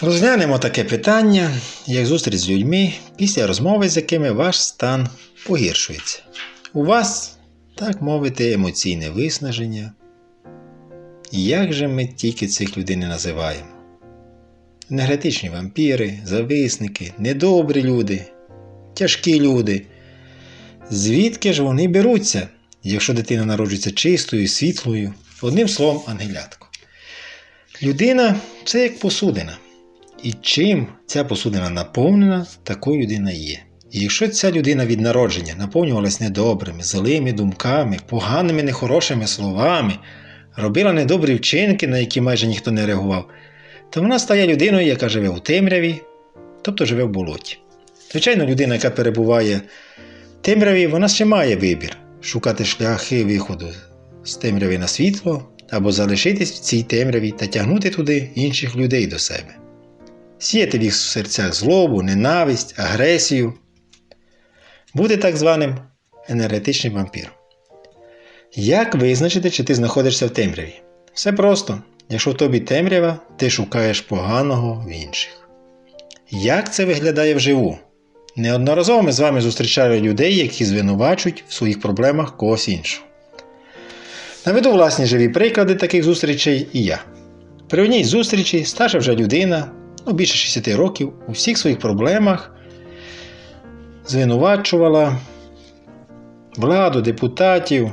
Розглянемо таке питання, як зустріч з людьми, після розмови, з якими ваш стан погіршується. У вас, так мовити, емоційне виснаження. Як же ми тільки цих людей не називаємо? Енергетичні вампіри, зависники, недобрі люди, тяжкі люди. Звідки ж вони беруться, якщо дитина народжується чистою, світлою, одним словом, ангелятко? Людина це як посудина. І чим ця посудина наповнена, такою людина є. І якщо ця людина від народження наповнювалась недобрими, злими думками, поганими, нехорошими словами, робила недобрі вчинки, на які майже ніхто не реагував, то вона стає людиною, яка живе у темряві, тобто живе в болоті. Звичайно, людина, яка перебуває в темряві, вона ще має вибір шукати шляхи виходу з темряви на світло або залишитись в цій темряві та тягнути туди інших людей до себе сіяти в їх серцях злобу, ненависть, агресію, бути так званим енергетичним вампіром. Як визначити, чи ти знаходишся в темряві? Все просто. Якщо в тобі темрява, ти шукаєш поганого в інших. Як це виглядає вживу? Неодноразово ми з вами зустрічали людей, які звинувачують в своїх проблемах когось іншого. Наведу власні живі приклади таких зустрічей і я. При одній зустрічі старша вже людина ну, більше 60 років, у всіх своїх проблемах звинувачувала владу, депутатів.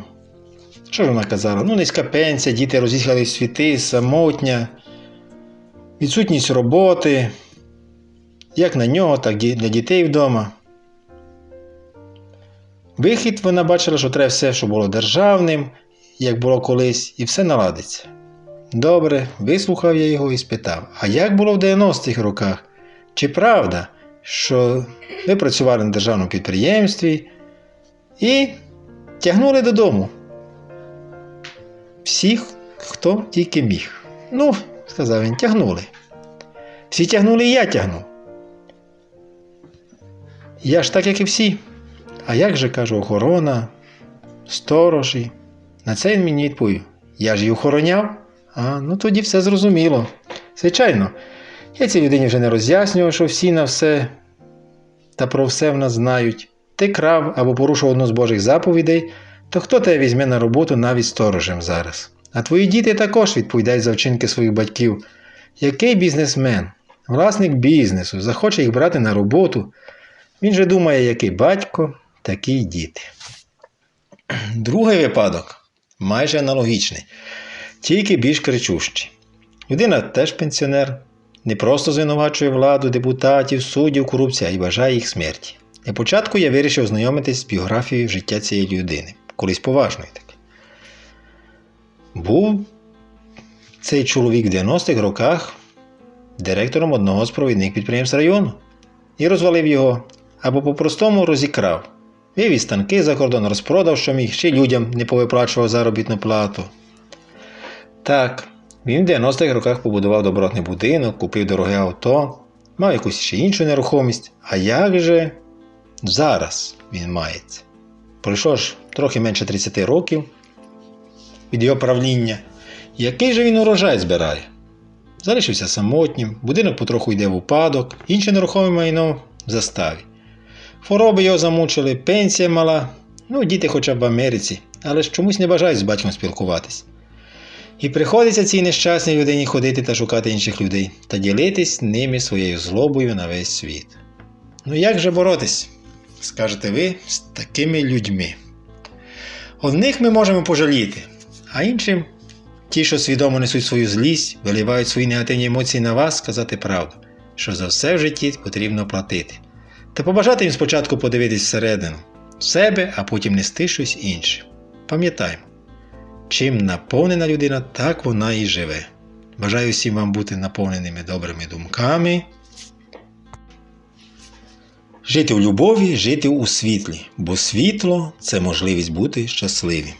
Що ж вона казала? Ну, низька пенсія, діти роз'їхали світи, самотня, відсутність роботи, як на нього, так і для дітей вдома. Вихід вона бачила, що треба все, що було державним, як було колись, і все наладиться. Добре, вислухав я його і спитав: а як було в 90-х роках? Чи правда, що ви працювали на державному підприємстві і тягнули додому? Всіх, хто тільки міг. Ну, сказав він, тягнули. Всі тягнули і я тягнув. Я ж так, як і всі. А як же кажу, охорона, сторожі? На це він мені відповів: я ж її охороняв. А, ну тоді все зрозуміло. Звичайно, я цій людині вже не роз'яснював, що всі на все та про все в нас знають. Ти крав або порушив одну з Божих заповідей, то хто тебе візьме на роботу навіть сторожем зараз? А твої діти також відповідають за вчинки своїх батьків. Який бізнесмен, власник бізнесу, захоче їх брати на роботу, він же думає, який батько, такі й діти. Другий випадок майже аналогічний тільки більш кричущі. Людина теж пенсіонер, не просто звинувачує владу, депутатів, суддів, корупція, й бажає їх смерті. Для початку я вирішив ознайомитись з біографією життя цієї людини, колись поважної таки. Був цей чоловік в 90-х роках директором одного з провідних підприємств району і розвалив його або по-простому розікрав. Вивіз станки за кордон, розпродав, що міг, ще людям не повиплачував заробітну плату. Так, він в 90-х роках побудував добротний будинок, купив дороге авто, мав якусь ще іншу нерухомість. А як же зараз він мається? Пройшло ж трохи менше 30 років від його правління. Який же він урожай збирає? Залишився самотнім, будинок потроху йде в упадок, інше нерухоме майно в заставі. Хвороби його замучили, пенсія мала, ну, діти хоча б в Америці, але ж чомусь не бажають з батьком спілкуватись. І приходиться цій нещасній людині ходити та шукати інших людей та ділитись ними своєю злобою на весь світ. Ну як же боротись, скажете ви, з такими людьми? Одних ми можемо пожаліти, а іншим, ті, що свідомо несуть свою злість, виливають свої негативні емоції на вас, сказати правду, що за все в житті потрібно платити. Та побажати їм спочатку подивитись всередину, себе, а потім нести щось інше. Пам'ятаймо. Чим наповнена людина, так вона і живе. Бажаю всім вам бути наповненими добрими думками. Жити в любові, жити у світлі, бо світло це можливість бути щасливим.